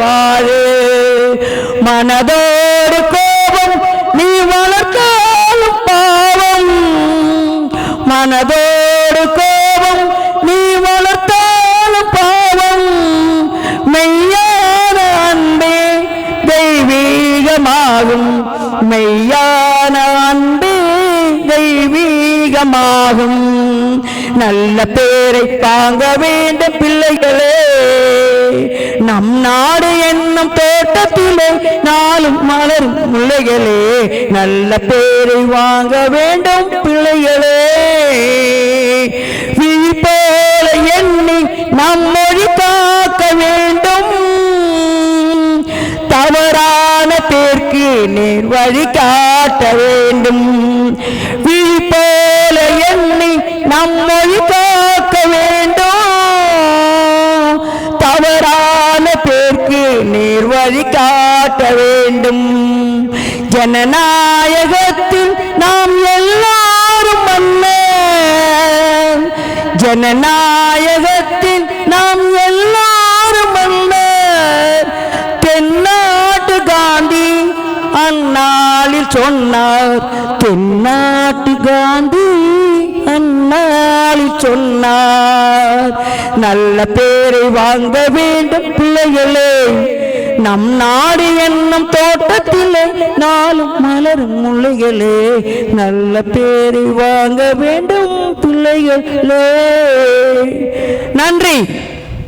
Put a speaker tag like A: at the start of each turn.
A: வாழே. மனதோடு கோபம் நீ வளர்த்தாலும் பாவம். மனதோடு கோபம் நீ வளர்த்தாலும் பாவம். மெய்யான அன்பே தெய்வீகமாகும். மெய்யான அன்பே தெய்வீகமாகும். நல்ல பேரை தாங்க வேண்டும் பிள்ளைகளே. நம் நாடு என்னும் தோட்டத்திலே நாளும் மலரும் முல்லைகளே. நல்ல பேரை வாங்க வேண்டும் பிள்ளைகளே. போல எண்ணி நம் மொழி காக்க வேண்டும். தவறான பேர்க்கு நேர் வழி காட்ட வேண்டும். போல எண்ணி நம் மொழி வழி காட்ட வேண்டும். ஜனநாயகத்தில் நாம் எல்லாரும் அண்ணன் ஜனநாயகத்தில் நாம் எல்லாரும் அண்ணன் தென்னாட்டு காந்தி அந்நாளில் சொன்னார். தென்னாட்டு காந்தி அந்நாளில் சொன்னார். நல்ல பேரை வாங்க வேண்டும் பிள்ளைகளே. நம் நாடு என்னும் தோட்டத்திலே நாளும் மலரும் முள்ளைகளே. நல்ல பேரை வாங்க வேண்டும் பிள்ளைகளே. நன்றி.